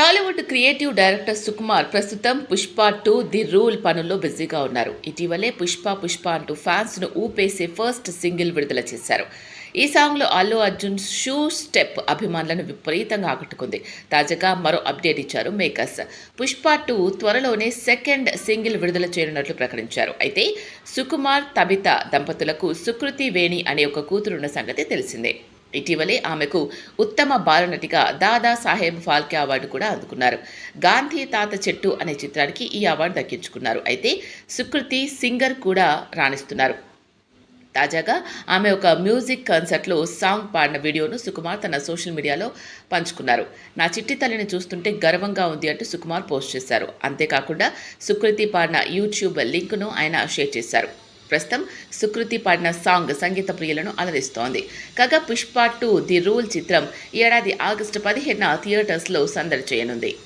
Tollywood creative director Sukumar ప్రస్తుతం Pushpa two the rule పనుల్లో బిజీగా ఉన్నారు. ఇటీవలే పుష్ప పుష్ప అంటూ ఫ్యాన్స్ను ఊపేసే ఫస్ట్ సింగిల్ విడుదల చేశారు. ఈ సాంగ్లో అల్లు అర్జున్ షూ స్టెప్ అభిమానులను విపరీతంగా ఆకట్టుకుంది. తాజాగా మరో అప్డేట్ ఇచ్చారు మేకర్స్. పుష్ప టూ త్వరలోనే సెకండ్ సింగిల్ విడుదల చేయనున్నట్లు ప్రకటించారు. అయితే సుకుమార్ తబిత దంపతులకు సుకృతి వేణి అనే ఒక కూతురున్న సంగతి తెలిసిందే. ఇటీవలే ఆమెకు ఉత్తమ బాలనటిగా దాదా సాహెబ్ ఫాల్కే అవార్డు కూడా అందుకున్నారు. గాంధీ తాత చెట్టు అనే చిత్రానికి ఈ అవార్డు దక్కించుకున్నారు. అయితే సుకృతి సింగర్ కూడా రాణిస్తున్నారు. తాజాగా ఆమె ఒక మ్యూజిక్ కాన్సర్ట్లో సాంగ్ పాడిన వీడియోను సుకుమార్ తన సోషల్ మీడియాలో పంచుకున్నారు. నా చిట్టి తల్లిని చూస్తుంటే గర్వంగా ఉంది అంటూ సుకుమార్ పోస్ట్ చేశారు. అంతేకాకుండా సుకృతి పాడిన యూట్యూబ్ లింక్ను ఆయన షేర్ చేశారు. ప్రస్తుతం సుకృతి పాడిన సాంగ్ సంగీత ప్రియులను అలరిస్తోంది. కాగా పుష్ప టూ ది రూల్ చిత్రం ఈ ఏడాది ఆగస్టు పదిహేనున థియేటర్స్లో సందడి చేయనుంది.